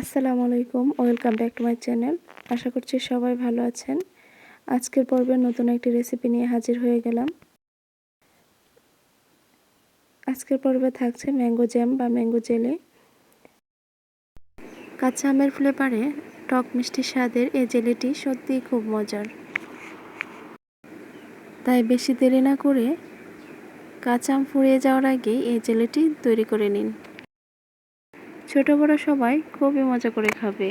আসসালামু আলাইকুম welcome back to my channel. আশা করছি সবাই ভালো আছেন। আজকের পর্বে নতুন একটি রেসিপি নিয়ে হাজির হয়ে গেলাম। আজকের পর্বে থাকছে ম্যাঙ্গো জ্যাম বা ম্যাঙ্গো জেলি। কাঁচা আমের ফ্লেভারে টক মিষ্টি স্বাদের এই জেলিটি সত্যিই খুব মজার। তাই বেশি দেরি না করে কাঁচা আম ফুরিয়ে যাওয়ার আগেই এই জেলিটি তৈরি করে নিন। ছোট বড় সবাই খুবই মজা করে খাবে।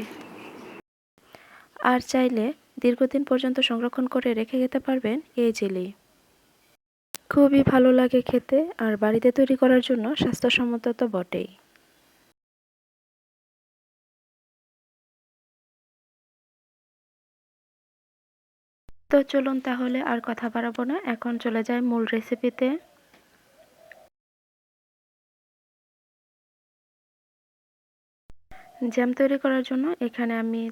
আর চাইলে দীর্ঘদিন পর্যন্ত সংরক্ষণ করে রেখে খেতে পারবেন এই জেলি। খুবই ভালো লাগে খেতে আর বাড়িতে তৈরি করার জন্য স্বাস্থ্যসম্মত তো বটেই। তো চলুন তাহলে আর কথা বাড়াবো না, এখন চলে যায় মূল রেসিপিতে জ্যাম তৈরি করার জন্য এখানে আমি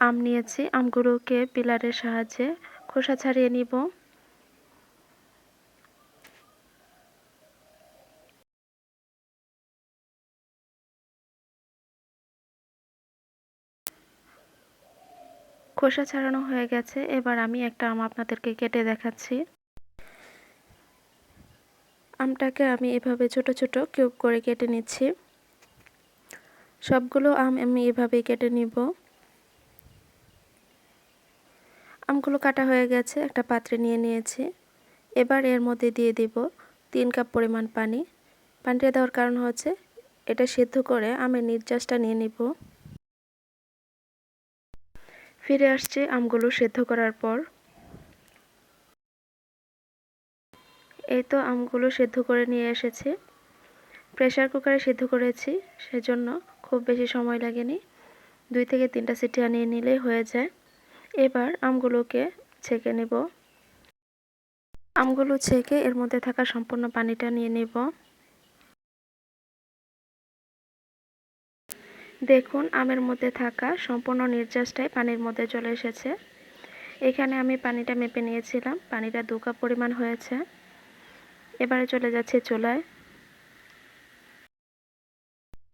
আম নিয়েছি। আমগুলোকে পিলারের সাহায্যে খোসা ছাড়িয়ে নিব। খোসা ছাড়ানো হয়ে গেছে। এবার আমি একটা আম আপনাদেরকে কেটে দেখাচ্ছি। আমটাকে আমি এভাবে ছোট ছোট কিউব করে কেটে নিচ্ছি। সবগুলো আম আমি এভাবেই কেটে নিব। আমগুলো কাটা হয়ে গেছে, একটা পাত্রে নিয়ে নিয়েছি। এবার এর মধ্যে দিয়ে দিব তিন কাপ পরিমাণ পানি। পানিটা দেওয়ার কারণ হচ্ছে, এটা সেদ্ধ করে আমের নির্যাসটা নিয়ে নিব। ফিরে আসছে আমগুলো সেদ্ধ করার পর। এই তো আমগুলো সেদ্ধ করে নিয়ে এসেছি। প্রেশার কুকারে সেদ্ধ করেছি, সেজন্য বেশি সময় লাগেনি। দুই থেকে তিনটা সিটি আনিয়ে নিলেই হয়ে যায়। এবার আমগুলোকে ছেঁকে নেব। আমগুলো ছেঁকে এর মধ্যে থাকা সম্পূর্ণ পানিটা নিয়ে নেব। দেখুন, আমের মধ্যে থাকা সম্পূর্ণ নির্যাসটাই পানির মধ্যে চলে এসেছে। এখানে আমি পানিটা মেপে নিয়েছিলাম। পানিটা দু কাপ পরিমাণ হয়েছে। এবারে চলে যাচ্ছে চুলায়।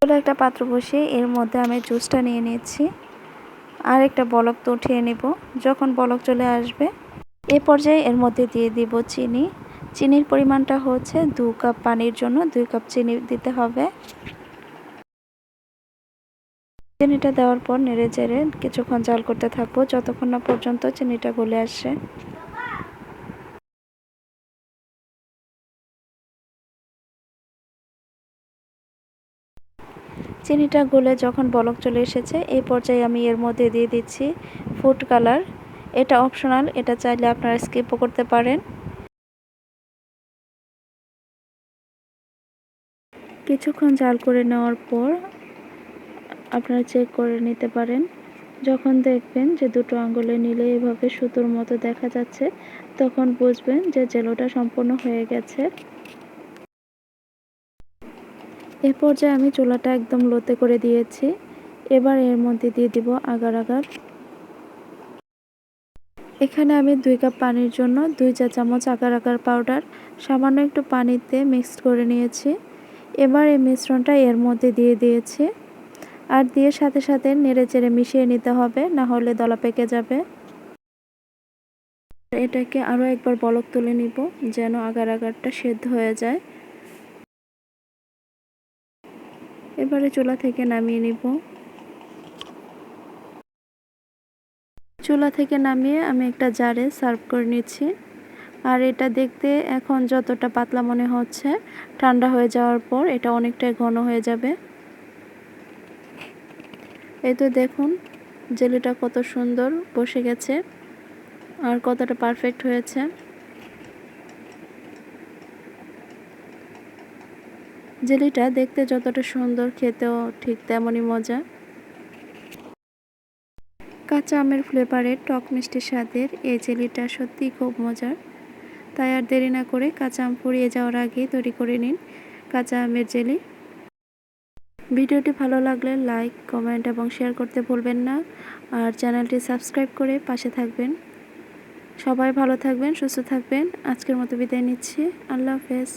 চুলা একটা পাত্র বসিয়ে এর মধ্যে আমি জুসটা নিয়ে নিচ্ছি আর একটা বলক তো উঠিয়ে নেব। যখন বলক চলে আসবে, এ পর্যায়ে এর মধ্যে দিয়ে দিব চিনি। চিনির পরিমাণটা হচ্ছে দু কাপ পানির জন্য দুই কাপ চিনি দিতে হবে। চিনিটা দেওয়ার পর নেড়ে চেড়ে কিছুক্ষণ জাল করতে থাকব। যতক্ষণ না পর্যন্ত চিনিটা গলে আসে। চিনিটা গলে যখন বলক চলে এসেছে এই পর্যায়ে আমি এর মধ্যে দিয়ে দিচ্ছি ফুড কালার এটা অপশনাল এটা চাইলে আপনারা স্কিপও করতে পারেন। কিছুক্ষণ জাল করে নেওয়ার পর আপনারা চেক করে নিতে পারেন। যখন দেখবেন যে দুটো আঙ্গুলে নিলে এভাবে সুতোর মতো দেখা যাচ্ছে, তখন বুঝবেন যে জেলোটা সম্পূর্ণ হয়ে গেছে। এ পর্যায়ে আমি চুলাটা একদম লোতে করে দিয়েছি। এবার এর মধ্যে দিয়ে দিব আগার আগার। এখানে আমি দুই কাপ পানির জন্য দুই চা চামচ আগার আগার পাউডার, সামান্য একটু পানিতে মিক্সড করে নিয়েছি। এবার এই মিশ্রণটা এর মধ্যে দিয়ে দিয়েছি। আর দিয়ে সাথে সাথে নেড়ে চেড়ে মিশিয়ে নিতে হবে, না হলে দলা পেকে যাবে। এটাকে আরও একবার বলক তুলে নিব, যেন আগার আগারটা সেদ্ধ হয়ে যায়। এবারে চুলা থেকে নামিয়ে নিব। চুলা থেকে নামিয়ে আমি একটা জারে সার্ভ করে নিচ্ছি। আর এটা দেখতে এখন যতটা পাতলা মনে হচ্ছে, ঠান্ডা হয়ে যাওয়ার পর এটা অনেকটাই ঘন হয়ে যাবে। এই তো দেখুন, জেলিটা কত সুন্দর বসে গেছে আর কতটা পারফেক্ট হয়েছে। জেলিটা দেখতে যতটা সুন্দর, খেতেও ঠিক তেমনই মজা। কাঁচা আমের ফ্লেভারের টক মিষ্টি স্বাদের এই জেলিটা সত্যিই খুব মজার। তাই আর দেরি না করে কাঁচা আম পুড়িয়ে যাওয়ার আগেই তৈরি করে নিন কাঁচা আমের জেলি। ভিডিওটি ভালো লাগলে লাইক কমেন্ট এবং শেয়ার করতে ভুলবেন না। আর চ্যানেলটি সাবস্ক্রাইব করে পাশে থাকবেন। সবাই ভালো থাকবেন, সুস্থ থাকবেন। আজকের মতো বিদায় নিচ্ছি। আল্লাহ হাফেজ।